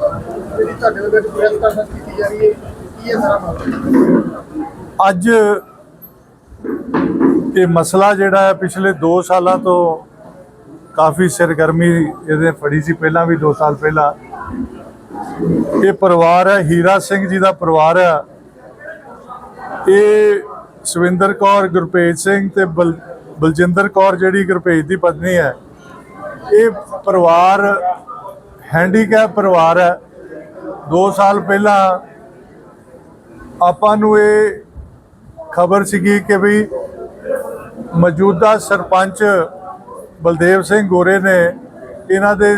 ਸਾਹਿਬ ਜਿਹੜੀ ਤੁਹਾਡੇ ਵੱਲੋਂ ਪ੍ਰੈਸ ਕਾਨਫਰੰਸ ਕੀਤੀ ਜਾ ਰਹੀ ਹੈ ਕੀ ਹੈ ਸਾਰਾ ਮਾਮਲਾ ਅੱਜ ਇਹ ਮਸਲਾ ਜਿਹੜਾ ਹੈ, ਪਿਛਲੇ 2 ਸਾਲਾਂ ਤੋਂ ਕਾਫੀ ਸਰਗਰਮੀ ਇਹਦੇ ਫੜੀ ਸੀ, ਪਹਿਲਾਂ ਵੀ 2 ਸਾਲ ਪਹਿਲਾਂ। ਇਹ ਪਰਿਵਾਰ ਹੈ, ਹੀਰਾ ਸਿੰਘ ਜੀ ਦਾ ਪਰਿਵਾਰ ਹੈ। ਇਹ ਸਵਿੰਦਰ ਕੌਰ, ਗੁਰਪ੍ਰੀਤ ਸਿੰਘ ਤੇ ਬਲ- ਬਲਜਿੰਦਰ ਕੌਰ ਜਿਹੜੀ ਗੁਰਪ੍ਰੀਤ ਦੀ ਪਤਨੀ ਹੈ, ਇਹ ਪਰਿਵਾਰ ਹੈਂਡੀਕੈਪ ਪਰਿਵਾਰ ਹੈ। 2 ਸਾਲ ਪਹਿਲਾਂ ਆਪਾਂ ਨੂੰ ਇਹ ਖਬਰ ਸੀਗੀ ਕਿ ਵੀ ਮੌਜੂਦਾ ਸਰਪੰਚ ਬਲਦੇਵ ਸਿੰਘ ਗੋਰੇ ਨੇ ਇਹਨਾਂ ਦੇ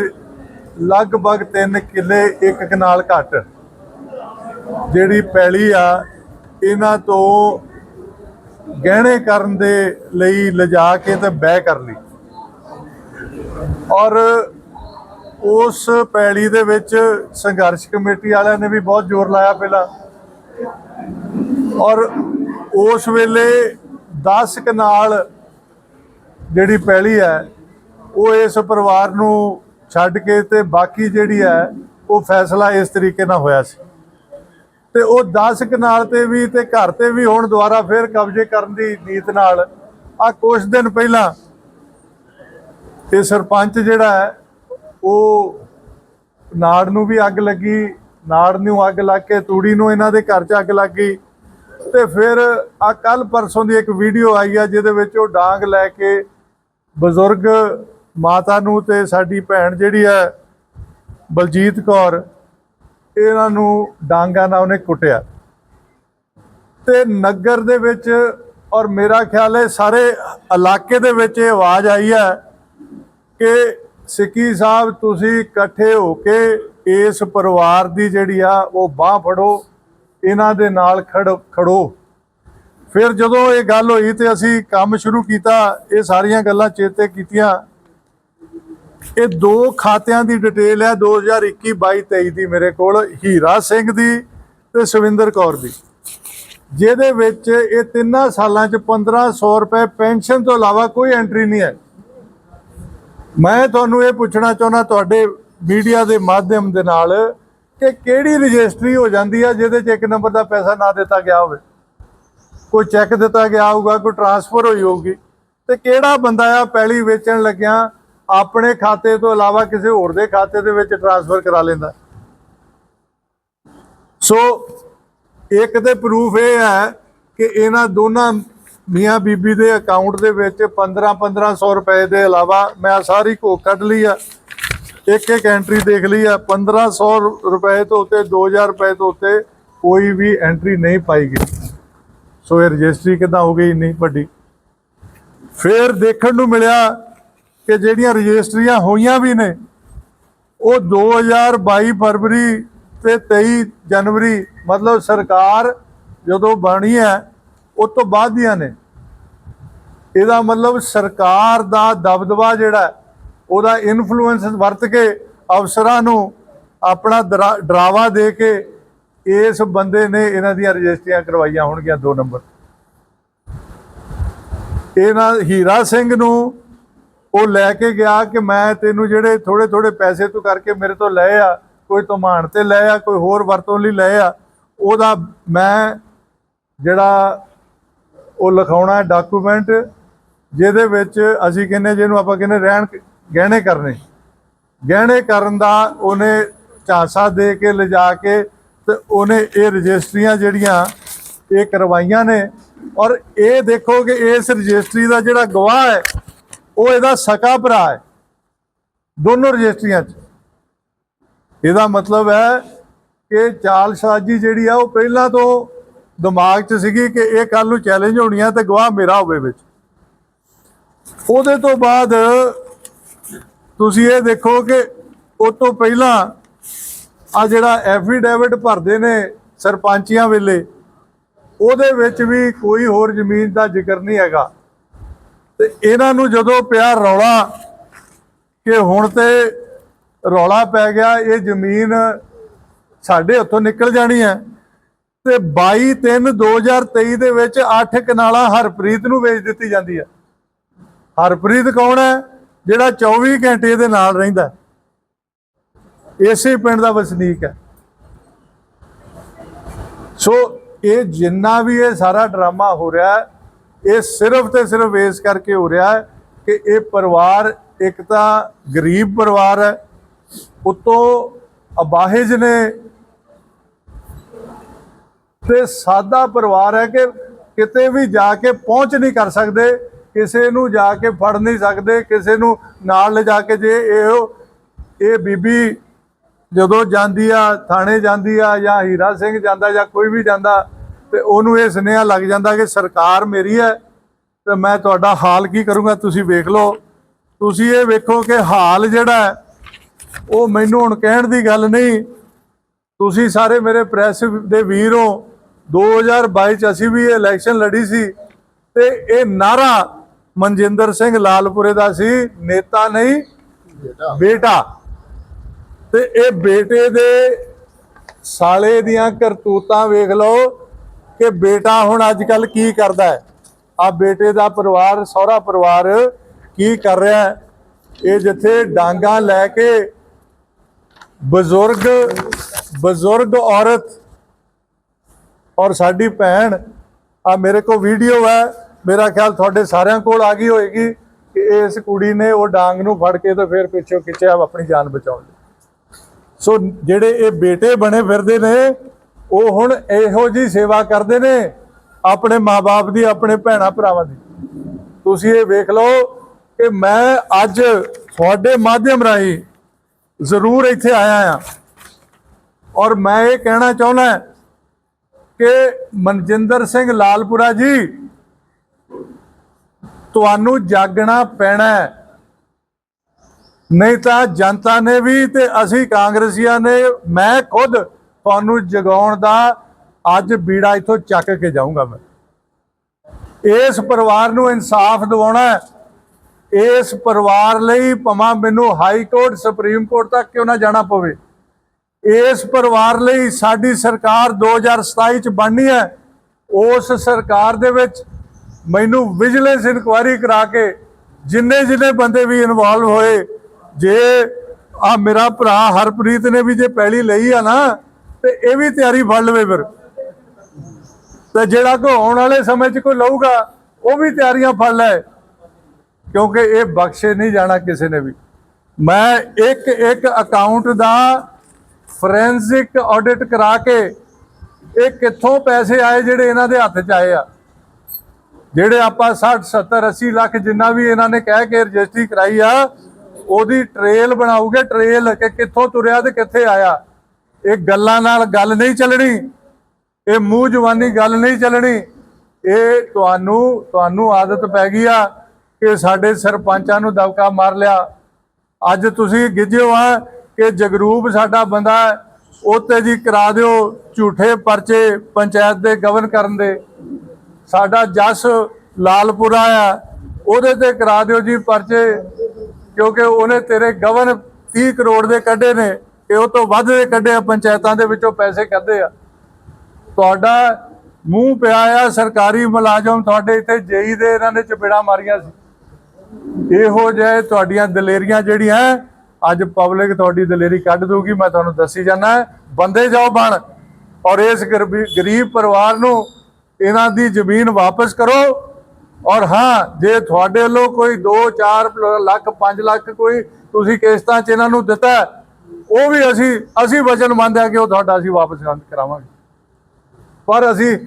ਲਗਭਗ 3 ਕਿੱਲੇ ਇੱਕ ਕਨਾਲ ਘੱਟ ਜਿਹੜੀ ਪੈਲੀ ਆ, ਇਹਨਾਂ ਤੋਂ ਗਹਿਣੇ ਕਰਨ ਦੇ ਲਈ ਲਿਜਾ ਕੇ ਤੇ ਬੈ ਕਰ ਲਈ। ਔਰ ਉਸ ਪੈਲੀ ਦੇ ਵਿੱਚ ਸੰਘਰਸ਼ ਕਮੇਟੀ ਵਾਲਿਆਂ ਨੇ ਵੀ ਬਹੁਤ ਜ਼ੋਰ ਲਾਇਆ ਪਹਿਲਾਂ। ਔਰ ਉਸ ਵੇਲੇ 10 ਕਨਾਲ ਜਿਹੜੀ ਪੈਲੀ ਹੈ, ਉਹ ਇਸ ਪਰਿਵਾਰ ਨੂੰ ਛੱਡ ਕੇ ਤੇ ਬਾਕੀ ਜਿਹੜੀ ਹੈ, ਉਹ ਫੈਸਲਾ ਇਸ ਤਰੀਕੇ ਨਾਲ ਹੋਇਆ ਸੀ। ਤੇ ਉਹ 10 ਕਨਾਲ ਤੇ ਵੀ ਤੇ ਘਰ ਤੇ ਵੀ ਹੁਣ ਦੁਬਾਰਾ ਫੇਰ ਕਬਜ਼ੇ ਕਰਨ ਦੀ ਨੀਤ ਨਾਲ ਆ ਕੁਝ ਦਿਨ ਪਹਿਲਾਂ ਇਹ ਸਰਪੰਚ ਜਿਹੜਾ ਹੈ ਉਹ ਨਾੜ ਨੂੰ ਵੀ ਅੱਗ ਲੱਗੀ, ਨਾੜ ਨੂੰ ਅੱਗ ਲੱਗ ਕੇ, ਤੂੜੀ ਨੂੰ ਇਹਨਾਂ ਦੇ ਘਰ 'ਚ ਅੱਗ ਲੱਗ ਗਈ। ਤੇ ਫਿਰ ਆ ਕੱਲ ਪਰਸੋਂ ਦੀ ਇੱਕ ਵੀਡੀਓ ਆਈ ਆ, ਜਿਹਦੇ ਵਿੱਚ ਉਹ ਡਾਂਗ ਲੈ ਕੇ ਬਜ਼ੁਰਗ ਮਾਤਾ ਨੂੰ ਤੇ ਸਾਡੀ ਭੈਣ ਜਿਹੜੀ ਹੈ, ਬਲਜੀਤ ਕੌਰ, ਇਹਨਾਂ ਨੂੰ ਡਾਂਗਾਂ ਨਾਲ ਉਹਨੇ ਕੁੱਟਿਆ। ਤੇ ਨਗਰ ਦੇ ਵਿੱਚ ਔਰ ਮੇਰਾ ਖਿਆਲ ਹੈ, ਸਾਰੇ ਇਲਾਕੇ ਦੇ ਵਿੱਚ ਇਹ ਆਵਾਜ਼ ਆਈ ਹੈ ਕਿ ਸਿੱਕੀ ਸਾਹਿਬ, ਤੁਸੀਂ ਇਕੱਠੇ ਹੋ ਕੇ ਇਸ ਪਰਿਵਾਰ ਦੀ ਜਿਹੜੀ ਆ, ਉਹ ਬਾਹ ਫੜੋ, ਇਹਨਾਂ ਦੇ ਨਾਲ ਖੜ, ਖੜੋ। ਫਿਰ ਜਦੋਂ ਇਹ ਗੱਲ ਹੋਈ ਤੇ ਅਸੀਂ ਕੰਮ ਸ਼ੁਰੂ ਕੀਤਾ, ਇਹ ਸਾਰੀਆਂ ਗੱਲਾਂ ਚੇਤੇ ਕੀਤੀਆਂ। ਇਹ ਦੋ ਖਾਤਿਆਂ ਦੀ ਡਿਟੇਲ ਹੈ 2021 22 23 ਦੀ ਮੇਰੇ ਕੋਲ, ਹੀਰਾ ਸਿੰਘ ਦੀ ਤੇ ਸੁਵਿੰਦਰ ਕੌਰ ਦੀ। ਜਿਹਦੇ ਵਿੱਚ ਇਹ ਤਿੰਨਾਂ ਸਾਲਾਂ ਚ 1500 ਰੁਪਏ ਪੈਨਸ਼ਨ ਤੋਂ ਇਲਾਵਾ ਕੋਈ ਐਂਟਰੀ ਨਹੀਂ ਹੈ। ਮੈਂ ਤੁਹਾਨੂੰ ਇਹ ਪੁੱਛਣਾ ਚਾਹੁੰਦਾ ਤੁਹਾਡੇ ਮੀਡੀਆ ਦੇ ਮਾਧਿਅਮ ਦੇ ਨਾਲ ਕਿ ਕਿਹੜੀ ਰਜਿਸਟਰੀ ਹੋ ਜਾਂਦੀ ਆ ਜਿਹਦੇ 'ਚ ਇੱਕ ਨੰਬਰ ਦਾ ਪੈਸਾ ਨਾ ਦਿੱਤਾ ਗਿਆ ਹੋਵੇ? ਕੋਈ ਚੈੱਕ ਦਿੱਤਾ ਗਿਆ ਹੋਊਗਾ, ਕੋਈ ਟਰਾਂਸਫਰ ਹੋਈ ਹੋਊਗੀ। ਤੇ ਕਿਹੜਾ ਬੰਦਾ ਆ ਪਹਿਲੀ ਵੇਚਣ ਲੱਗਿਆ ਆਪਣੇ ਖਾਤੇ ਤੋਂ ਇਲਾਵਾ ਕਿਸੇ ਹੋਰ ਦੇ ਖਾਤੇ ਦੇ ਵਿੱਚ ਟਰਾਂਸਫਰ ਕਰਾ ਲੈਂਦਾ? ਸੋ, ਇੱਕ ਤੇ ਪ੍ਰੂਫ ਇਹ ਹੈ ਕਿ ਇਹਨਾਂ ਦੋਨਾਂ ਮੀਆਂ ਬੀਬੀ ਦੇ ਅਕਾਊਂਟ ਦੇ ਵਿੱਚ 15 1500 ਰੁਪਏ ਦੇ ਇਲਾਵਾ ਮੈਂ ਸਾਰੀ ਕੋ ਕੱਢ ਲਈ ਆ। ਇੱਕ ਇੱਕ ਐਂਟਰੀ ਦੇਖ ਲਈ ਆ। 1500 ਰੁਪਏ ਤੋਂ ਉੱਤੇ 2000 ਰੁਪਏ ਤੋਂ ਉੱਤੇ ਕੋਈ ਵੀ ਐਂਟਰੀ ਨਹੀਂ ਪਾਈ ਗਈ। ਸੋ ਇਹ ਰਜਿਸਟਰੀ ਕਿਦਾਂ ਹੋ ਗਈ ਇੰਨੀ ਵੱਡੀ? ਫਿਰ ਦੇਖਣ ਨੂੰ ਮਿਲਿਆ ਕਿ ਜਿਹੜੀਆਂ ਰਜਿਸਟਰੀਆਂ ਹੋਈਆਂ ਵੀ ਨੇ, ਉਹ 2022 ਫਰਵਰੀ ਤੇ 23 ਜਨਵਰੀ, ਮਤਲਬ ਸਰਕਾਰ ਜਦੋਂ ਬਣੀ ਹੈ ਉਸ ਤੋਂ ਬਾਅਦ ਦੀਆਂ ਨੇ। ਇਹਦਾ ਮਤਲਬ ਸਰਕਾਰ ਦਾ ਦਬਦਬਾ ਜਿਹੜਾ ਉਹਦਾ ਇਨਫਲੂਐਂਸ ਵਰਤ ਕੇ ਅਫਸਰਾਂ ਨੂੰ ਆਪਣਾ ਡਰਾਵਾ ਦੇ ਕੇ ਇਸ ਬੰਦੇ ਨੇ ਇਹਨਾਂ ਦੀਆਂ ਰਜਿਸਟਰੀਆਂ ਕਰਵਾਈਆਂ ਹੋਣਗੀਆਂ ਦੋ ਨੰਬਰ। ਇਹਨਾਂ ਹੀਰਾ ਸਿੰਘ ਨੂੰ ਉਹ ਲੈ ਕੇ ਗਿਆ ਕਿ ਮੈਂ ਤੈਨੂੰ ਜਿਹੜੇ ਥੋੜੇ ਥੋੜੇ ਪੈਸੇ ਤੂੰ ਕਰਕੇ ਮੇਰੇ ਤੋਂ ਲਏ ਆ, ਕੋਈ ਧਮਾਨ ਤੇ ਲਏ ਆ, ਕੋਈ ਹੋਰ ਵਰਤੋਂ ਲਈ ਲਏ ਆ, ਉਹਦਾ ਮੈਂ ਜਿਹੜਾ ਉਹ ਲਿਖਾਉਣਾ ਡਾਕੂਮੈਂਟ ਜਿਹਦੇ ਵਿੱਚ ਅਸੀਂ ਕਹਿੰਦੇ ਜਿਹਨੂੰ ਆਪਾਂ ਕਹਿੰਦੇ ਰਹਿਣ ਗਹਿਣੇ ਕਰਨੇ। ਗਹਿਣੇ ਕਰਨ ਦਾ ਉਹਨੇ ਝਾਂਸਾ ਦੇ ਕੇ ਲਿਜਾ ਕੇ ਤੇ ਉਹਨੇ ਇਹ ਰਜਿਸਟਰੀਆਂ ਜਿਹੜੀਆਂ, ਇਹ ਕਰਵਾਈਆਂ ਨੇ। ਔਰ ਇਹ ਦੇਖੋ ਕਿ ਇਸ ਰਜਿਸਟਰੀ ਦਾ ਜਿਹੜਾ ਗਵਾਹ ਹੈ, ਉਹ ਇਹਦਾ ਸਕਾ ਭਰਾ ਹੈ। ਦੋਨੋਂ ਰਜਿਸਟਰੀਆਂ 'ਚ। ਇਹਦਾ ਮਤਲਬ ਹੈ ਕਿ ਚਾਲ ਸ਼ਾਜੀ ਜਿਹੜੀ ਆ ਉਹ ਪਹਿਲਾਂ ਤੋਂ ਦਿਮਾਗ 'ਚ ਸੀਗੀ ਕਿ ਇਹ ਕੱਲ ਨੂੰ ਚੈਲੰਜ ਹੋਣੀ ਆ ਤੇ ਗਵਾਹ ਮੇਰਾ ਹੋਵੇ ਵਿੱਚ। ਉਹਦੇ ਤੋਂ ਬਾਅਦ ਤੁਸੀਂ ਇਹ ਦੇਖੋ ਕਿ ਉਸ ਤੋਂ ਪਹਿਲਾਂ ਆ ਜਿਹੜਾ ਐਫੀਡੇਵਿਟ ਭਰਦੇ ਨੇ ਸਰਪੰਚੀਆਂ ਵੇਲੇ, ਉਹਦੇ ਵਿੱਚ ਵੀ ਕੋਈ ਹੋਰ ਜ਼ਮੀਨ ਦਾ ਜ਼ਿਕਰ ਨਹੀਂ ਹੈਗਾ। ਤੇ ਇਹਨਾਂ ਨੂੰ ਜਦੋਂ ਪਿਆ ਰੌਲਾ ਕਿ ਹੁਣ ਤੇ ਰੌਲਾ ਪੈ ਗਿਆ, ਇਹ ਜ਼ਮੀਨ ਸਾਡੇ ਹੱਥੋਂ ਨਿਕਲ ਜਾਣੀ ਹੈ। ਤੇ 22 3 2023 ਦੇ ਵਿੱਚ 8 ਕਨਾਲਾ ਹਰਪ੍ਰੀਤ ਨੂੰ ਵੇਚ ਦਿੱਤੀ ਜਾਂਦੀ ਹੈ। ਹਰਪ੍ਰੀਤ ਕੌਣ ਹੈ? ਜਿਹੜਾ 24 ਘੰਟੇ ਦੇ ਨਾਲ ਰਹਿੰਦਾ ਹੈ। ਇਸੇ ਪਿੰਡ ਦਾ ਵਸਨੀਕ ਹੈ। ਸੋ ਇਹ ਜਿੰਨਾ ਵੀ ਇਹ ਸਾਰਾ ਡਰਾਮਾ ਹੋ ਰਿਹਾ ਹੈ, ਇਹ ਸਿਰਫ ਤੇ ਸਿਰਫ ਇਸ ਕਰਕੇ ਹੋ ਰਿਹਾ ਹੈ ਕਿ ਇਹ ਪਰਿਵਾਰ ਇੱਕ ਤਾਂ ਗਰੀਬ ਪਰਿਵਾਰ ਹੈ, ਉਤੋਂ ਅਬਾਹਿਜ ਨੇ ਤੇ ਸਾਦਾ ਪਰਿਵਾਰ ਹੈ ਕਿ ਕਿਤੇ ਵੀ ਜਾ ਕੇ ਪਹੁੰਚ ਨਹੀਂ ਕਰ ਸਕਦੇ, ਕਿਸੇ ਨੂੰ ਜਾ ਕੇ ਫੜ ਨਹੀਂ ਸਕਦੇ, ਕਿਸੇ ਨੂੰ ਨਾਲ ਲਿਜਾ ਕੇ ਜੇ ਇਹ ਇਹ ਬੀਬੀ ਜਦੋਂ ਜਾਂਦੀ ਆ, ਥਾਣੇ ਜਾਂਦੀ ਆ ਜਾਂ ਹੀਰਾ ਸਿੰਘ ਜਾਂਦਾ ਜਾਂ ਕੋਈ ਵੀ ਜਾਂਦਾ ਤੇ ਉਹਨੂੰ ਇਹ ਸੁਨੇਹਾ ਲੱਗ ਜਾਂਦਾ ਕਿ ਸਰਕਾਰ ਮੇਰੀ ਹੈ, ਤੇ ਮੈਂ ਤੁਹਾਡਾ ਹਾਲ ਕੀ ਕਰੂੰਗਾ, ਤੁਸੀਂ ਵੇਖ ਲਓ। ਤੁਸੀਂ ਇਹ ਵੇਖੋ ਕਿ ਹਾਲ ਜਿਹੜਾ ਉਹ ਮੈਨੂੰ ਹੁਣ ਕਹਿਣ ਦੀ ਗੱਲ ਨਹੀਂ। ਤੁਸੀਂ ਸਾਰੇ ਮੇਰੇ ਪ੍ਰੈਸ ਦੇ ਵੀਰ ਹੋ 2022 ਚ ਅਸੀਂ ਵੀ ਇਹ ਇਲੈਕਸ਼ਨ ਲੜੀ ਸੀ ਤੇ ਇਹ ਨਾਰਾ ਮਨਜਿੰਦਰ ਸਿੰਘ ਲਾਲਪੁਰੇ ਦਾ ਸੀ ਨੇਤਾ ਨਹੀਂ ਬੇਟਾ। ਬੇਟਾ। ਤੇ ਇਹ ਬੇਟੇ ਦੇ ਸਾਲੇ ਦੀਆਂ ਕਰਤੂਤਾਂ ਵੇਖ ਲਓ ਕਿ ਬੇਟਾ ਹੁਣ ਅੱਜ ਕੱਲ ਕੀ ਕਰਦਾ ਹੈ। ਆ ਬੇਟੇ ਦਾ ਪਰਿਵਾਰ ਸਹੁਰਾ ਪਰਿਵਾਰ ਕੀ ਕਰ ਰਿਹਾ ਹੈ? ਇਹ ਜਿੱਥੇ ਡਾਂਗਾ ਲੈ ਕੇ ਬਜ਼ੁਰਗ ਬਜ਼ੁਰਗ ਔਰਤ ਔਰ ਸਾਡੀ ਭੈਣ ਆ ਮੇਰੇ ਕੋਲ ਵੀਡੀਓ ਹੈ, ਮੇਰਾ ਖਿਆਲ ਤੁਹਾਡੇ ਸਾਰਿਆਂ ਕੋਲ ਆ ਗਈ ਹੋਏਗੀ ਕਿ ਇਸ ਕੁੜੀ ਨੇ ਉਹ ਡਾਂਗ ਨੂੰ ਫੜ ਕੇ ਤੇ ਫਿਰ ਪਿੱਛੋਂ ਖਿੱਚਿਆ ਆਪਣੀ ਜਾਨ ਬਚਾਉਣ ਲਈ। ਸੋ ਜਿਹੜੇ ਇਹ ਬੇਟੇ ਬਣੇ ਫਿਰਦੇ ਨੇ, ਉਹ ਹੁਣ ਇਹੋ ਜੀ ਸੇਵਾ ਕਰਦੇ ਨੇ ਆਪਣੇ ਮਾਪੇ ਦੀ, ਆਪਣੇ ਭੈਣਾ ਭਰਾਵਾਂ ਦੀ। ਤੁਸੀਂ ਇਹ ਵੇਖ ਲਓ ਕਿ ਮੈਂ ਅੱਜ ਤੁਹਾਡੇ ਮਾਧਿਅਮ ਰਾਹੀਂ ਜ਼ਰੂਰ ਇੱਥੇ ਆਇਆ ਆ ਔਰ ਮੈਂ ਇਹ ਕਹਿਣਾ ਚਾਹੁੰਦਾ ਕਿ ਮਨਜਿੰਦਰ ਸਿੰਘ ਲਾਲਪੁਰਾ ਜੀ, ਤੁਹਾਨੂੰ ਜਾਗਣਾ ਪੈਣਾ ਨਹੀਂ ਤਾਂ ਜਨਤਾ ਨੇ ਵੀ ਤੇ ਅਸੀਂ ਕਾਂਗਰਸੀਆਂ ਨੇ, ਮੈਂ ਖੁਦ ਤੁਹਾਨੂੰ ਜਗਾਉਣ ਦਾ ਅੱਜ ਬੀੜਾ ਇੱਥੋਂ ਚੱਕ ਕੇ ਜਾਊਂਗਾ ਮੈਂ। ਇਸ ਪਰਿਵਾਰ ਨੂੰ ਇਨਸਾਫ ਦਿਵਾਉਣਾ ਇਸ ਪਰਿਵਾਰ ਲਈ ਭਮਾ ਮੈਨੂੰ ਹਾਈ ਕੋਰਟ, ਸੁਪਰੀਮ ਕੋਰਟ ਤੱਕ ਕਿਉਂ ਨਾ ਜਾਣਾ ਪਵੇ। ਇਸ ਪਰਿਵਾਰ ਲਈ ਸਾਡੀ ਸਰਕਾਰ 2027 ਚ ਬਣਨੀ ਹੈ, ਉਸ ਸਰਕਾਰ ਦੇ ਵਿੱਚ ਮੈਨੂੰ ਵਿਜੀਲੈਂਸ ਇਨਕੁਆਇਰੀ ਕਰਾ ਕੇ ਜਿੰਨੇ ਜਿੰਨੇ ਬੰਦੇ ਵੀ ਇਨਵੋਲਵ ਹੋਏ, ਜੇ ਆ ਮੇਰਾ ਭਰਾ ਹਰਪ੍ਰੀਤ ਨੇ ਵੀ ਜੇ ਪਹਿਲੀ ਲਈ ਆ ਨਾ, ਤੇ ਇਹ ਵੀ ਤਿਆਰੀ ਫੜ ਲਵੇ ਫਿਰ। ਤੇ ਜਿਹੜਾ ਕੋ ਆਉਣ ਵਾਲੇ ਸਮੇਂ 'ਚ ਕੋਈ ਲਊਗਾ, ਉਹ ਵੀ ਤਿਆਰੀਆਂ ਫੜ ਲੈ, ਕਿਉਂਕਿ ਇਹ ਬਖਸ਼ੇ ਨਹੀਂ ਜਾਣਾ ਕਿਸੇ ਨੇ ਵੀ। ਮੈਂ ਇੱਕ ਇੱਕ ਅਕਾਊਂਟ ਦਾ ਫੋਰੈਂਸਿਕ ਆਡਿਟ ਕਰਾ ਕੇ ਇਹ ਕਿੱਥੋਂ ਪੈਸੇ ਆਏ ਜਿਹੜੇ ਇਹਨਾਂ ਦੇ ਹੱਥ 'ਚ ਆਏ ਆ? ਜਿਹੜੇ ਆਪਾਂ 60 70 80 ਲੱਖ ਜਿੰਨਾ ਵੀ ਇਹਨਾਂ ਨੇ ਕਹਿ ਕੇ ਰਜਿਸਟਰੀ ਕਰਾਈ ਆ, ਉਹਦੀ ਟ੍ਰੇਲ ਬਣਾਉਗੇ ਟ੍ਰੇਲ ਕਿ ਕਿੱਥੋਂ ਤੁਰਿਆ ਤੇ ਕਿੱਥੇ ਆਇਆ? ਇਹ ਗੱਲਾਂ ਨਾਲ ਗੱਲ ਨਹੀਂ ਚੱਲਣੀ। ਇਹ ਮੂੰਹ ਜਵਾਨੀ ਗੱਲ ਨਹੀਂ ਚੱਲਣੀ। ਇਹ ਤੁਹਾਨੂੰ ਤੁਹਾਨੂੰ ਆਦਤ ਪੈ ਗਈ ਆ ਕਿ ਸਾਡੇ ਸਰਪੰਚਾਂ ਨੂੰ ਦਬਕਾ ਮਾਰ ਲਿਆ। ਅੱਜ ਤੁਸੀਂ ਗਿੱਜਿਓ ਆ। ਕਿ ਜਗਰੂਪ ਸਾਡਾ ਬੰਦਾ ਹੈ, ਉਹ ਤੇ ਜੀ ਕਰਾ ਦਿਓ ਝੂਠੇ ਪਰਚੇ ਪੰਚਾਇਤ ਦੇ ਗਵਰਨ ਕਰਨ ਦੇ। ਸਾਡਾ ਜਸ ਲਾਲਪੁਰਾ ਆ ਉਹਦੇ ਤੇ ਕਰਾ ਦਿਓ ਜੀ ਪਰਚੇ ਕਿਉਂਕਿ ਉਹਨੇ ਤੇਰੇ ਗਵਨ 30 ਕਰੋੜ ਦੇ ਕੱਢੇ ਨੇ ਕਿ ਉਹ ਤੋਂ ਵੱਧ ਦੇ ਕੱਢੇ ਆ ਪੰਚਾਇਤਾਂ ਦੇ ਵਿੱਚੋਂ ਪੈਸੇ ਕੱਢੇ ਆ। ਤੁਹਾਡਾ ਮੂੰਹ ਪਿਆ ਆ ਸਰਕਾਰੀ ਮੁਲਾਜ਼ਮ ਤੁਹਾਡੇ ਇੱਥੇ ਜੇਈ ਦੇ ਇਹਨਾਂ ਨੇ ਚਪੇੜਾ ਮਾਰੀਆਂ ਸੀ। ਇਹੋ ਜਿਹੇ ਤੁਹਾਡੀਆਂ ਦਲੇਰੀਆਂ ਜਿਹੜੀਆਂ ਅੱਜ ਪਬਲਿਕ ਤੁਹਾਡੀ ਦਲੇਰੀ ਕੱਢ ਦੂਗੀ ਮੈਂ ਤੁਹਾਨੂੰ ਦੱਸੀ ਜਾਣਾ ਬੰਦੇ ਜਾਓ ਬਣ ਔਰ ਇਸ ਗਰੀਬੀ- ਗਰੀਬ ਪਰਿਵਾਰ ਨੂੰ ਇਹਨਾਂ ਦੀ ਜ਼ਮੀਨ ਵਾਪਸ ਕਰੋ। ਔਰ ਹਾਂ, ਜੇ ਤੁਹਾਡੇ ਵੱਲੋਂ ਕੋਈ 2 4 ਲੱਖ 5 ਲੱਖ ਕੋਈ ਤੁਸੀਂ ਕਿਸ਼ਤਾਂ ਚ ਇਹਨਾਂ ਨੂੰ ਦਿੱਤਾ ਉਹ ਵੀ ਅਸੀਂ ਅਸੀਂ ਵਚਨ ਮੰਨਦੇ ਹਾਂ ਕਿ ਉਹ ਤੁਹਾਡਾ ਅਸੀਂ ਵਾਪਸ ਕਰਾਵਾਂਗੇ। ਪਰ ਅਸੀਂ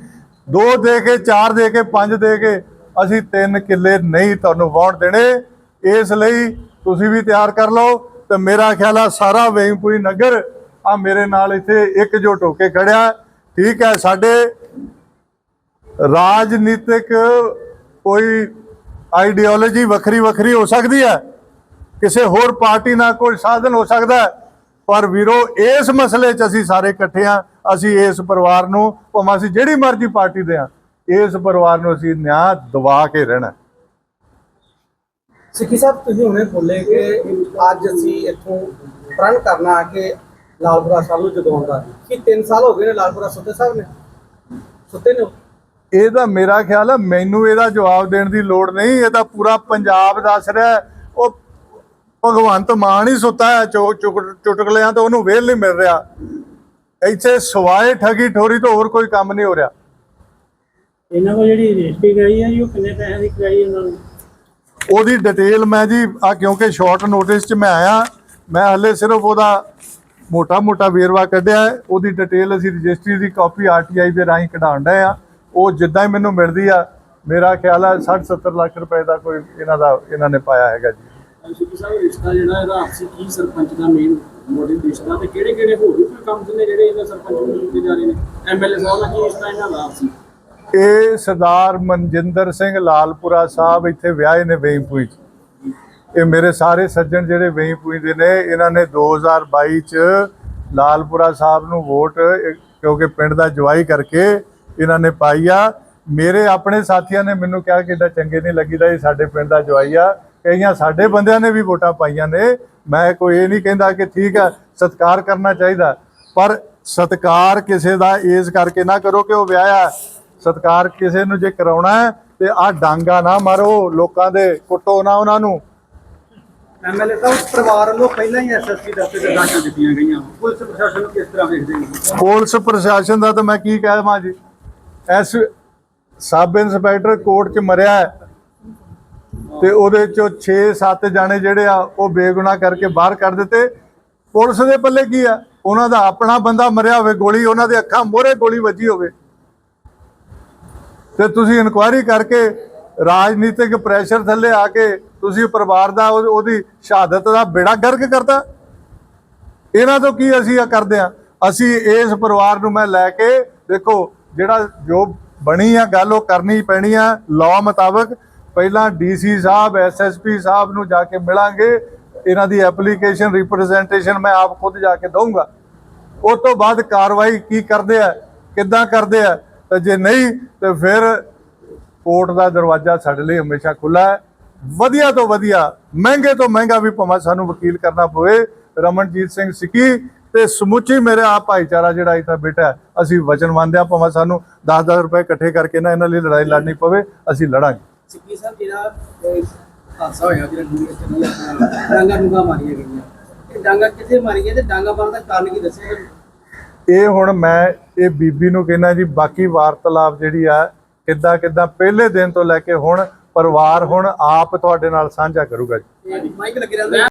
ਦੋ ਦੇ ਕੇ, ਚਾਰ ਦੇ ਕੇ, ਪੰਜ ਦੇ ਕੇ ਅਸੀਂ ਤਿੰਨ ਕਿੱਲੇ ਨਹੀਂ ਤੁਹਾਨੂੰ ਵਾਉਣ ਦੇਣੇ। ਇਸ ਲਈ ਤੁਸੀਂ ਵੀ ਤਿਆਰ ਕਰ ਲਓ। ਤੇ ਮੇਰਾ ਖਿਆਲ ਆ ਸਾਰਾ ਵੇਂਪੂਈ ਨਗਰ ਆ ਮੇਰੇ ਨਾਲ ਇੱਥੇ ਇਕਜੁੱਟ ਹੋ ਕੇ ਖੜਿਆ। ਠੀਕ ਹੈ, ਸਾਡੇ ਰਾਜਨੀਤਿਕ ਕੋਈ ਆਈਡੀਓਲੋਜੀ ਵੱਖਰੀ ਵੱਖਰੀ ਹੋ ਸਕਦੀ ਹੈ। ਕਿਸੇ ਹੋਰ ਪਾਰਟੀ ਨਾਲ ਕੋਈ ਸਾਧਨ ਹੋ ਸਕਦਾ ਪਰ ਵੀਰੋ, ਇਸ ਮਸਲੇ 'ਚ ਅਸੀਂ ਸਾਰੇ ਇਕੱਠੇ ਆ ਅਸੀਂ ਇਸ ਪਰਿਵਾਰ ਨੂੰ, ਭਾਵੇਂ ਅਸੀਂ ਜਿਹੜੀ ਮਰਜ਼ੀ ਪਾਰਟੀ ਦੇ ਆ ਇਸ ਪਰਿਵਾਰ ਨੂੰ ਅਸੀਂ ਨਿਆਂ ਦਵਾ ਕੇ ਰਹਿਣਾ। ਸਿੱਖੀ ਸਾਹਿਬ ਤੁਸੀਂ ਹੁਣੇ ਬੋਲੇ ਕਿ ਅੱਜ ਅਸੀਂ ਇੱਥੋਂ ਪ੍ਰਣ ਕਰਨਾ ਕਿ ਲਾਲਪੁਰਾ ਸਾਹਿਬ ਨੂੰ ਜਗਾਉਣ ਦਾ। ਕਿ 3 ਸਾਲ ਹੋ ਗਏ ਨੇ ਲਾਲਪੁਰਾ ਸੁੱਤੇ ਸਾਹਿਬ ਨੇ? ਸੁੱਤੇ ਨੇ? ਇਹਦਾ ਮੇਰਾ ਖਿਆਲ ਹੈ ਮੈਨੂੰ ਇਹਦਾ ਜਵਾਬ ਦੇਣ ਦੀ ਲੋੜ ਨਹੀਂ ਇਹ ਤਾਂ ਪੂਰਾ ਪੰਜਾਬ ਦੱਸ ਰਿਹਾ ਹੈ। ਉਹ ਭਗਵੰਤ ਮਾਨ ਹੀ ਸੁੱਤਾ ਹੈ ਚੁ- ਚੁਕ- ਚੁਟਕਲਿਆਂ ਤੋਂ ਉਹਨੂੰ ਵੇਲ ਨਹੀਂ ਮਿਲ ਰਿਹਾ। ਇੱਥੇ ਸਵਾਏ ਠਗੀ ਠੋਰੀ ਤੋਂ ਹੋਰ ਕੋਈ ਕੰਮ ਨਹੀਂ ਹੋ ਰਿਹਾ। ਇਹਨਾਂ ਕੋਲ ਜਿਹੜੀ ਰਜਿਸਟਰੀ ਕਰਾਈ ਹੈ ਜੀ ਉਹ ਕਿੰਨੇ ਪੈਸੇ ਦੀ ਕਰਾਈ ਉਹਨਾਂ ਨੂੰ? ਉਹਦੀ ਡਿਟੇਲ ਮੈਂ ਜੀ, ਆ ਕਿਉਂਕਿ ਸ਼ਾਰਟ ਨੋਟਿਸ 'ਚ ਮੈਂ ਆਇਆ, ਮੈਂ ਹਲੇ ਸਿਰਫ ਉਹਦਾ ਮੋਟਾ-ਮੋਟਾ ਵੇਰਵਾ ਕੱਢਿਆ ਉਹਦੀ ਡਿਟੇਲ ਅਸੀਂ ਰਜਿਸਟਰੀ ਦੀ ਕਾਪੀ ਆਰਟੀਆਈ ਦੇ ਰਾਹੀਂ ਕਢਾਉਣ ਡਏ ਆ। ਉਹ ਜਿੱਦਾਂ ਹੀ ਮੈਨੂੰ ਮਿਲਦੀ ਆ, ਮੇਰਾ ਖਿਆਲ ਆ 60-70 ਲੱਖ ਰੁਪਏ ਦਾ ਕੋਈ ਇਹਨਾਂ ਦਾ, ਇਹਨਾਂ ਨੇ ਪਾਇਆ ਹੈਗਾ ਜੀ। ਸਿੱਧੂ ਸਾਹਿਬ, ਰਿਸ਼ਤਾ ਜਿਹੜਾ ਇਹਦਾ, ਆਪਸੀ ਕੀ ਸਰਪੰਚ ਦਾ ਮੇਨ ਮੋਟਿਵ ਰਿਸ਼ਤਾ ਤੇ ਕਿਹੜੇ ਕਿਹੜੇ ਹੋਰ ਵੀ ਕੋਈ ਕੰਮ ਨੇ ਜਿਹੜੇ ਇਹਦਾ ਸਰਪੰਚ ਨੂੰ ਦਿੱਤੇ ਜਾ ਰਹੇ ਨੇ? ਐਮਐਲਏ ਸਾਹਿਬ ਨਾਲ ਕੀ ਰਿਸ਼ਤਾ ਇਹਨਾਂ ਦਾ ਆਪਸੀ? ਇਹ ਸਰਦਾਰ ਮਨਜਿੰਦਰ ਸਿੰਘ ਲਾਲਪੁਰਾ ਸਾਹਿਬ ਇੱਥੇ ਵਿਆਹੇ ਨੇ ਵੇਈਪੂਈ 'ਚ। ਇਹ ਮੇਰੇ ਸਾਰੇ ਸੱਜਣ ਜਿਹੜੇ ਵੇਈਪੂਈ ਦੇ ਨੇ, ਇਹਨਾਂ ਨੇ 2022 ਚ ਲਾਲਪੁਰਾ ਸਾਹਿਬ ਨੂੰ ਵੋਟ ਕਿਉਂਕਿ ਪਿੰਡ ਦਾ ਜਵਾਈ ਕਰਕੇ ਇਹਨਾਂ ਨੇ ਪਾਈ ਆ। ਮੇਰੇ ਆਪਣੇ ਸਾਥੀਆਂ ਨੇ ਮੈਨੂੰ ਕਿਹਾ ਕਿ ਏਡਾ ਚੰਗੇ ਨਹੀਂ ਲੱਗੀਦਾ, ਇਹ ਸਾਡੇ ਪਿੰਡ ਦਾ ਜਵਾਈ ਆ। ਕਈਆਂ ਸਾਡੇ ਬੰਦਿਆਂ ਨੇ ਵੀ ਵੋਟਾਂ ਪਾਈਆਂ ਨੇ। ਮੈਂ ਕੋਈ ਇਹ ਨਹੀਂ ਕਹਿੰਦਾ ਕਿ ਠੀਕ ਆ, ਸਤਿਕਾਰ ਕਰਨਾ ਚਾਹੀਦਾ। ਪਰ ਸਤਿਕਾਰ ਕਿਸੇ ਦਾ ਇਸ ਕਰਕੇ ਨਾ ਕਰੋ ਕਿ ਉਹ ਵਿਆਹਿਆ। ਸਤਿਕਾਰ ਕਿਸੇ ਨੂੰ ਜੇ ਕਰਾਉਣਾ ਹੈ ਤੇ ਆ ਡਾਂਗਾ ਨਾ ਮਾਰੋ ਲੋਕਾਂ ਦੇ ਕੁੱਟੋ ਨਾ ਉਹਨਾਂ ਨੂੰ। ਐਮਐਲਏ ਸਾਹਿਬ ਪਰਿਵਾਰ ਵੱਲੋਂ ਪਹਿਲਾਂ ਹੀ ਐਸਐਸਪੀ ਦਫ਼ਤਰ ਦੇ ਦਾਖਲ ਦਿੱਤੀਆਂ ਗਈਆਂ। ਪੁਲਿਸ ਪ੍ਰਸ਼ਾਸਨ ਨੂੰ ਕਿਸ ਤਰ੍ਹਾਂ ਵੇਖਦੇ ਨੇ ਪੁਲਿਸ ਪ੍ਰਸ਼ਾਸਨ ਦਾ ਤਾਂ ਮੈਂ ਕੀ ਕਹਾਂ ਜੀ? ਐਸ ਸਬ ਇੰਸਪੈਕਟਰ ਕੋਰਟ 'ਚ ਮਰਿਆ ਹੈ। ਤੇ ਉਹਦੇ ਚੋਂ 6-7 ਜਾਣੇ ਜਿਹੜੇ ਆ ਉਹ ਬੇਗੁਨਾਹ ਕਰਕੇ ਬਾਹਰ ਕਰ ਦਿੱਤੇ। ਪੁਲਿਸ ਦੇ ਪੱਲੇ ਕੀ ਆ? ਉਹਨਾਂ ਦਾ ਆਪਣਾ ਬੰਦਾ ਮਰਿਆ ਹੋਵੇ ਗੋਲੀ ਉਹਨਾਂ ਦੇ ਅੱਖਾਂ ਮੋਹਰੇ ਗੋਲੀ ਵੱਜੀ ਹੋਵੇ। ਤੇ ਤੁਸੀਂ ਇਨਕੁਆਇਰੀ ਕਰਕੇ ਰਾਜਨੀਤਿਕ ਪ੍ਰੈਸ਼ਰ ਥੱਲੇ ਆ ਕੇ ਤੁਸੀਂ ਪਰਿਵਾਰ ਦਾ ਉਹ- ਉਹਦੀ ਸ਼ਹਾਦਤ ਦਾ ਬੇੜਾ ਗਰਕ ਕਰਤਾ। ਇਹਨਾਂ ਤੋਂ ਕੀ ਅਸੀਂ ਆ ਕਰਦੇ ਆ ਅਸੀਂ ਇਸ ਪਰਿਵਾਰ ਨੂੰ ਮੈਂ ਲੈ ਕੇ ਦੇਖੋ, ਜਿਹੜਾ ਜੋ ਬਣੀ ਆ, ਗੱਲ ਉਹ ਕਰਨੀ ਪੈਣੀ ਆ ਲਾਅ ਮੁਤਾਬਕ। ਪਹਿਲਾਂ ਡੀਸੀ ਸਾਹਿਬ ਐਸਐਸਪੀ ਸਾਹਿਬ ਨੂੰ ਜਾ ਕੇ ਮਿਲਾਂਗੇ। ਇਹਨਾਂ ਦੀ ਐਪਲੀਕੇਸ਼ਨ ਰਿਪਰੈਜ਼ੈਂਟੇਸ਼ਨ ਮੈਂ ਆਪ ਖੁਦ ਜਾ ਕੇ ਦਊਂਗਾ। ਉਸ ਤੋਂ ਬਾਅਦ ਕਾਰਵਾਈ ਕੀ ਕਰਦੇ ਆ? ਕਿੱਦਾਂ ਕਰਦੇ ਆ? ਤੇ ਜੇ ਨਹੀਂ, ਤੇ ਫਿਰ ਕੋਰਟ ਦਾ ਦਰਵਾਜ਼ਾ ਸਾਡੇ ਲਈ ਹਮੇਸ਼ਾ ਖੁੱਲਾ ਹੈ। ਵਧੀਆ ਤੋਂ ਵਧੀਆ, ਮਹਿੰਗੇ ਤੋਂ ਮਹਿੰਗਾ ਵੀ ਭਾਵੇਂ ਸਾਨੂੰ ਵਕੀਲ ਕਰਨਾ ਪਵੇ, ਰਮਨਜੀਤ ਸਿੰਘ ਸਿੱਕੀ ਤੇ ਸਮੁੱਚੀ ਮੇਰੇ ਆ ਭਾਈਚਾਰਾ ਜਿਹੜਾ ਇੱਥੇ ਬੇਟਾ ਅਸੀਂ ਵਚਨ ਮੰਨਦੇ ਆ ਭਾਵੇਂ ਸਾਨੂੰ 10-10 ਰੁਪਏ ਇਕੱਠੇ ਕਰਕੇ ਨਾ ਇਹਨਾਂ ਲਈ ਲੜਾਈ ਲੜਨੀ ਪਵੇ, ਅਸੀਂ ਲੜਾਂਗੇ। ਸਿੱਕੀ ਸਾਹਿਬ, ਜਿਹੜਾ ਹਾਦਸਾ ਹੋਇਆ, ਜਿਹੜਾ ਦੁਨੀਆ ਚੱਲੀ ਆਪਣਾ ਡਾਂਗਾ ਡੂੰਗਾ ਮਾਰੀਆਂ ਗਈਆਂ। ਇਹ ਡਾਂਗਾ ਕਿੱਥੇ ਮਾਰੀਆਂ ਤੇ ਡਾਂਗਾ ਮਾਰਨ ਦਾ ਕਾਰਨ ਕੀ ਦੱਸਿਆ? ਇਹ ਹੁਣ ਮੈਂ ਇਹ ਬੀਬੀ ਨੂੰ ਕਹਿੰਦਾ ਜੀ ਬਾਕੀ ਵਾਰਤਾਲਾਪ ਜਿਹੜੀ ਆ ਕਿੱਦਾਂ ਕਿੱਦਾਂ ਪਹਿਲੇ ਦਿਨ ਤੋਂ ਲੈ ਕੇ ਹੁਣ ਪਰਿਵਾਰ ਹੁਣ ਆਪ ਤੁਹਾਡੇ ਨਾਲ ਸਾਂਝਾ ਕਰੂਗਾ ਜੀ। ਮਾਈਕ ਲੱਗੇ ਰਹਿੰਦਾ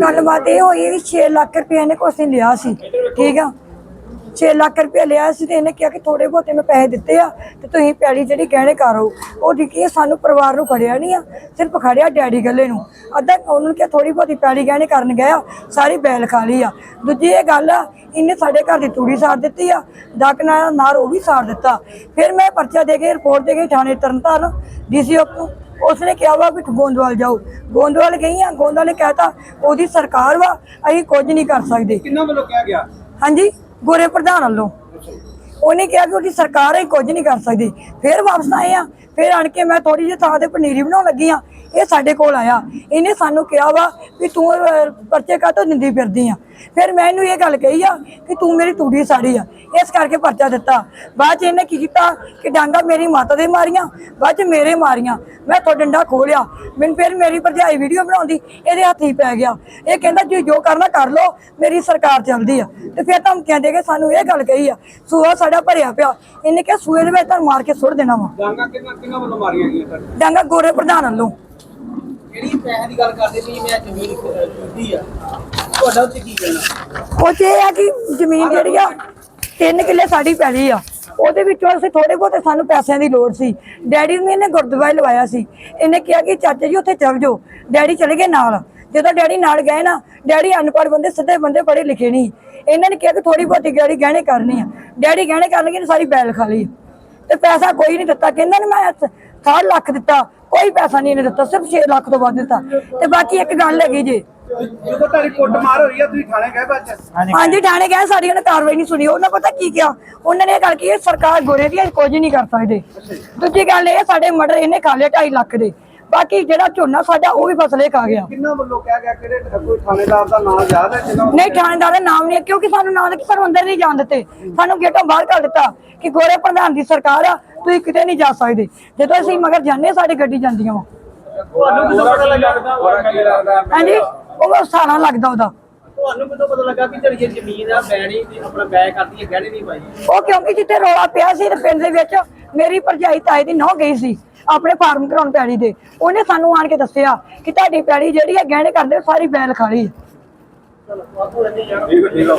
ਗੱਲਬਾਤ ਇਹ ਹੋਈ ਵੀ 6 ਲੱਖ ਰੁਪਏ ਨੇ ਕੋਸੇ ਲਿਆ ਸੀ ਠੀਕ ਆ? 6 ਲੱਖ ਰੁਪਏ ਲਿਆ ਸੀ ਤੇ ਇਹਨੇ ਕਿਹਾ ਕਿ ਥੋੜੇ ਬਹੁਤੇ ਮੈਂ ਪੈਸੇ ਦਿੱਤੇ ਆ ਤੇ ਤੁਸੀਂ ਪੈਲੀ ਜਿਹੜੀ ਗਹਿਣੇ ਕਰੋ ਉਹ ਦੇਖੀ ਸਾਨੂੰ ਪਰਿਵਾਰ ਨੂੰ ਖੜਿਆ ਨਹੀਂ ਆ ਸਿਰਫ ਖੜਿਆ ਡੈਡੀ ਗੱਲੇ ਨੂੰ। ਅੱਧਾ ਉਹਨੂੰ ਕਿਹਾ ਥੋੜੀ ਬਹੁਤੀ ਪੈਲੀ ਗਹਿਣੇ ਕਰਨ ਗਿਆ ਸਾਰੀ ਬੈਲ ਖਾ ਲਈ ਆ। ਦੂਜੀ ਇਹ ਗੱਲ ਆ ਇਹਨੇ ਸਾਡੇ ਘਰ ਦੀ ਤੂੜੀ ਸਾੜ ਦਿੱਤੀ ਆ ਡੱਕ ਨਾਲ ਨਾਰ ਉਹ ਵੀ ਸਾੜ ਦਿੱਤਾ। ਫਿਰ ਮੈਂ ਪਰਚਾ ਦੇ ਕੇ ਰਿਪੋਰਟ ਦੇ ਕੇ ਥਾਣੇ ਤਰਨਤਾਰਨ ਡੀਸੀ ਨੂੰ ਉਸਨੇ ਕਿਹਾ ਵਾ ਵੀ ਗੋਂਦਵਾਲ ਜਾਓ। ਗੋਂਦਵਾਲ ਗਈ ਆ ਗੋਂਦਵਾਲ ਨੇ ਕਹਿਤਾ ਉਹਦੀ ਸਰਕਾਰ ਵਾ ਅਸੀਂ ਕੁਝ ਨਹੀਂ ਕਰ ਸਕਦੇ। ਕਿੰਨਾ ਵੱਲੋਂ ਕਿਹਾ ਗਿਆ? ਹਾਂਜੀ? ਗੋਰੇ ਪ੍ਰਧਾਨ ਵੱਲੋਂ। ਉਹਨੇ ਕਿਹਾ ਕਿ ਉਹਦੀ ਸਰਕਾਰ ਹੀ ਕੁਝ ਨਹੀਂ ਕਰ ਸਕਦੀ। ਫਿਰ ਵਾਪਸ ਆਏ ਆ, ਫਿਰ ਆਣ ਕੇ ਮੈਂ ਥੋੜੀ ਜਿਹੀ ਥਾਂ ਤੇ ਪਨੀਰੀ ਬਣਾਉਣ ਲੱਗੀ ਆ। ਇਹ ਸਾਡੇ ਕੋਲ ਆਇਆ। ਇਹਨੇ ਸਾਨੂੰ ਕਿਹਾ ਵਾ ਵੀ ਤੂੰ ਪਰਚੇ ਕਾਹਤੋਂ ਦਿੰਦੀ ਫਿਰਦੀ ਆ? ਫਿਰ ਮੈਂ ਇਹਨੂੰ ਇਹ ਗੱਲ ਕਹੀ ਆ ਕਿ ਤੂੰ ਮੇਰੀ ਤੂੜੀ ਸਾੜੀ ਆ। ਇਸ ਕਰਕੇ ਪਰਚਾ ਦਿੱਤਾ। ਬਾਅਦ ਚ ਇਹਨੇ ਕੀ ਕੀਤਾ ਕਿ ਡਾਂਗਾ ਮੇਰੀ ਮਾਤਾ ਦੇ ਮਾਰੀਆਂ, ਬਾਅਦ ਚ ਮੇਰੇ ਮਾਰੀਆਂ। ਮੈਂ ਤੋਂ ਡੰਡਾ ਖੋਲਿਆ ਮੈਨੂੰ ਫਿਰ ਮੇਰੀ ਭਰਜਾਈ ਵੀਡੀਓ ਬਣਾਉਂਦੀ, ਇਹਦੇ ਹੱਥ ਹੀ ਪੈ ਗਿਆ। ਇਹ ਕਹਿੰਦਾ, ਜੀ ਜੋ ਕਰਨਾ ਕਰ ਲਓ, ਮੇਰੀ ਸਰਕਾਰ ਚੱਲਦੀ ਆ। ਤੇ ਫਿਰ ਧਮਕੀਆਂ ਦੇ ਕੇ ਸਾਨੂੰ ਇਹ ਗੱਲ ਕਹੀ ਆ, ਸੂਆ ਸਾਡਾ ਭਰਿਆ ਪਿਆ। ਇਹਨੇ ਕਿਹਾ ਸੂਏ ਦੇ ਵਿੱਚ ਤਾਂ ਮਾਰ ਕੇ ਸੁੱਟ ਦੇਣਾ ਵਾ। ਡਾਂਗਾ ਕਿੰਨਾ ਕਿੰਨਾ ਵੱਲੋਂ ਮਾਰੀਆਂ ਗਈਆਂ ਤੁਹਾਡੇ? ਡਾਂਗਾ ਗੋਰੇ ਪ੍ਰਧਾਨ ਵੱਲੋਂ। ਜਿਹੜੀ ਪੈਸੇ ਦੀ ਗੱਲ ਕਰਦੇ ਸੀ? ਮੈਂ ਜ਼ਮੀਨ ਖਰੀਦੀ ਆ। ਤੁਹਾਡਾ ਉੱਤੇ ਕੀ ਕਹਿਣਾ? ਉਹ ਇਹ ਆ ਕਿ ਜ਼ਮੀਨ ਜਿਹੜੀ ਆ 3 ਕਿੱਲੇ ਸਾਡੀ ਪੈਲੀ ਆ। ਉਹਦੇ ਵਿੱਚੋਂ ਅਸੀਂ ਥੋੜੇ ਬਹੁਤੇ ਸਾਨੂੰ ਪੈਸਿਆਂ ਦੀ ਲੋੜ ਸੀ। ਡੈਡੀ ਨੂੰ ਇਹਨੇ ਗੁਰਦੁਆਰੇ ਲਵਾਇਆ ਸੀ। ਇਹਨੇ ਕਿਹਾ ਕਿ ਚਾਚਾ ਜੀ ਉੱਥੇ ਚੱਲ ਜਾਓ। ਡੈਡੀ ਚਲੇ ਗਏ ਨਾਲ। ਜਦੋਂ ਡੈਡੀ ਨਾਲ ਗਏ ਨਾ ਡੈਡੀ ਅਨਪੜ੍ਹ ਬੰਦੇ ਸਿੱਧੇ ਬੰਦੇ ਪੜ੍ਹੇ ਲਿਖੇ ਨਹੀਂ। ਇਹਨਾਂ ਨੇ ਕਿਹਾ ਕਿ ਥੋੜੀ ਬਹੁਤੀ ਗੈੜੀ ਗਹਿਣੇ ਕਰਨੀ ਆ। ਡੈਡੀ ਗਹਿਣੇ ਕਰਨਗੇ ਨੇ ਸਾਰੀ ਬੈਲ ਖਾ ਲਈ। ਤੇ ਪੈਸਾ ਕੋਈ ਨਹੀਂ ਦਿੱਤਾ ਕਹਿੰਦਾ ਨੇ ਮੈਂ 60 ਲੱਖ ਦਿੱਤਾ ਕੋਈ ਪੈਸਾ ਨਹੀਂ ਇਹਨੇ ਦਿੱਤਾ ਸਿਰਫ 6 ਲੱਖ ਤੋਂ ਵੱਧ ਦਿੱਤਾ। ਤੇ ਬਾਕੀ ਇੱਕ ਗੱਲ ਹੈਗੀ ਜੀ। ਜਦੋਂ ਤੁਹਾਡੀ ਕੁੱਟ ਮਾਰ ਹੋਈ ਆ ਤੁਸੀਂ ਥਾਣੇ ਗਏ ਬਾਅਦ ਹਾਂਜੀ। ਥਾਣੇ ਗਏ ਸਾਡੀ ਉਹਨੇ ਕਾਰਵਾਈ ਨਹੀਂ ਸੁਣੀ। ਉਹਨਾਂ ਪਤਾ ਕੀ ਕਿਹਾ? ਉਹਨਾਂ ਨੇ ਇਹ ਗੱਲ ਕੀ ਸਰਕਾਰ ਗੋਰੇ ਦੀ ਕੁਝ ਨਹੀਂ ਕਰ ਸਕਦੇ। ਦੂਜੀ ਗੱਲ ਇਹ ਸਾਡੇ ਮਰਡਰ ਇਹਨੇ ਖਾ ਲਿਆ 2.5 ਲੱਖ ਦੇ। ਬਾਕੀ ਜਿਹੜਾ ਝੋਨਾ ਸਾਡਾ ਉਹ ਵੀ ਫਸਲੇ ਖਾ ਗਿਆ। ਕਿੰਨਾ ਵੱਲੋਂ ਕਿਹਾ ਗਿਆ ਕਿਹੜੇ ਕੋਈ ਥਾਣੇਦਾਰ ਦਾ ਨਾਮ ਯਾਦ ਹੈ ਜਿਹਨਾਂ ਨਹੀਂ ਥਾਣੇਦਾਰ ਦਾ ਨਾਮ ਨਹੀਂ ਕਿਉਂਕਿ ਸਾਨੂੰ ਨਾਂ ਕਿ ਸਾਨੂੰ ਅੰਦਰ ਨਹੀਂ ਜਾਣ ਦਿੱਤੇ। ਸਾਨੂੰ ਗੇਟੋਂ ਬਾਹਰ ਕੱਢ ਦਿੱਤਾ ਕਿ ਗੋਰੇ ਪ੍ਰਧਾਨ ਦੀ ਸਰਕਾਰ ਆ ਤੁਸੀਂ ਕਿਤੇ ਨਹੀਂ ਜਾ ਸਕਦੇ। ਜਦੋਂ ਅਸੀਂ ਮਗਰ ਜਾਂਦੇ ਸਾਡੀ ਗੱਡੀ ਜਾਂਦੀਆਂ ਵਾ। ਤੁਹਾਨੂੰ ਕਿਦੋਂ ਪਤਾ ਲੱਗਦਾ? ਹੋਰ ਕੀ ਲੱਗਦਾ? ਹਾਂਜੀ ਉਹ ਸਾਰਾ ਲੱਗਦਾ ਉਹਦਾ। ਤੁਹਾਨੂੰ ਕਿਦੋਂ ਪਤਾ ਲੱਗਾ ਕਿ ਜਿਹੜੀ ਇਹ ਜ਼ਮੀਨ ਆ ਬੈਣੀ ਤੇ ਆਪਣਾ ਬੈ ਕਰਦੀ ਹੈ ਗਹਿਣੇ ਨਹੀਂ ਪਾਈ? ਉਹ ਕਿਉਂਕਿ ਜਿੱਥੇ ਰੌਲਾ ਪਿਆ ਸੀ ਤੇ ਪਿੰਡ ਦੇ ਵਿੱਚ ਮੇਰੀ ਭਰਜਾਈ ਤਾਏ ਦੀ ਨਹੁੰ ਗਈ ਸੀ ਆਪਣੇ ਫਾਰਮ ਕਰਾਉਣ ਪੈੜੀ ਦੇ। ਉਹਨੇ ਸਾਨੂੰ ਆਣ ਕੇ ਦੱਸਿਆ ਕਿ ਤੁਹਾਡੀ ਪੈੜੀ ਜਿਹੜੀ ਹੈ ਗਹਿਣੇ ਕਰਦੇ ਸਾਰੀ ਬੈਲ ਖਾਲੀ ਹੈ। ਠੀਕ ਠੀਕ